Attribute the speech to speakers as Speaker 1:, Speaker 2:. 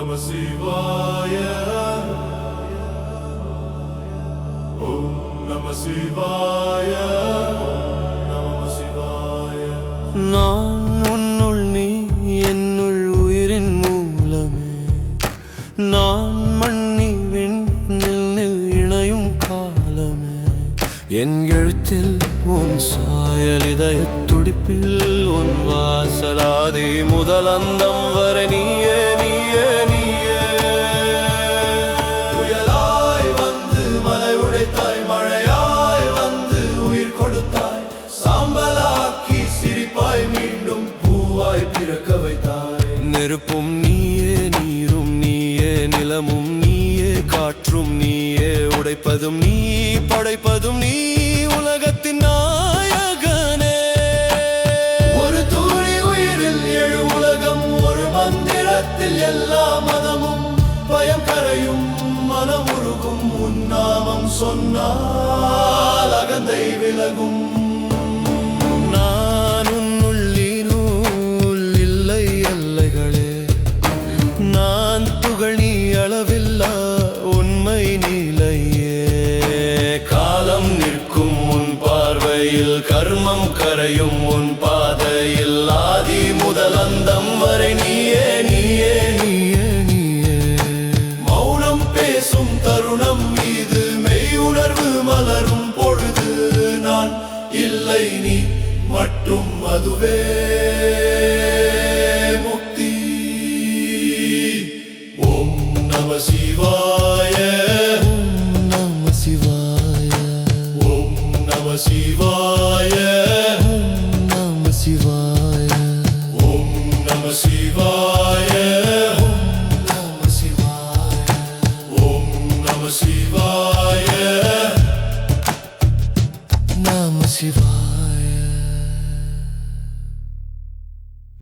Speaker 1: சிவாய ஓம் நம சிவாய நம சிவாய
Speaker 2: நான் உன்னுள் நீ என்னுள் உயிரின் மூலமே. நான் மண்ணி விண்ணில் இணையும் காலமே. என் எழுத்தில் உன் சாயல் இதய துடிப்பில் உன் வாசலாதி முதல் அந்தம் வரை நீயே
Speaker 1: உடைத்தாய் மழையாய் வந்து உயிர் கொடுத்தாய். சாம்பலாக்கி சிரிப்பாய் மீண்டும் பூவாய் பிறக்க வைத்தாய்.
Speaker 2: நெருப்பும் நீயே நீரும் நீயே நிலமும் நீயே காற்றும் நீயே உடைப்பதும் நீ படைப்பதும் நீ உலகத்தின் நாயகனே.
Speaker 1: ஒரு துளி உயிரில் எழு உலகம் ஒரு மந்திரத்தில் எல்லா நாம் சொன்னால் அகந்தை விலகும்.
Speaker 2: நான் உன்னுள் இல்லை எல்லைகளே. நான் புகழி அளவில்லா உண்மை நிலையே. காலம் நிற்கும் உன் பார்வையில் கர்மம் கரையும் உன் பாதையில்.
Speaker 1: இல்லை நீ மட்டும் அதுவே முக்தி. ஓம் நம சிவாய.
Speaker 2: நம சிவாய
Speaker 1: ஓம் நம சிவாய.
Speaker 2: நம சிவாய
Speaker 1: ஓம் நம சிவாய
Speaker 2: நம சிவாய.
Speaker 1: ஓம் நம சிவாய.
Speaker 2: 西风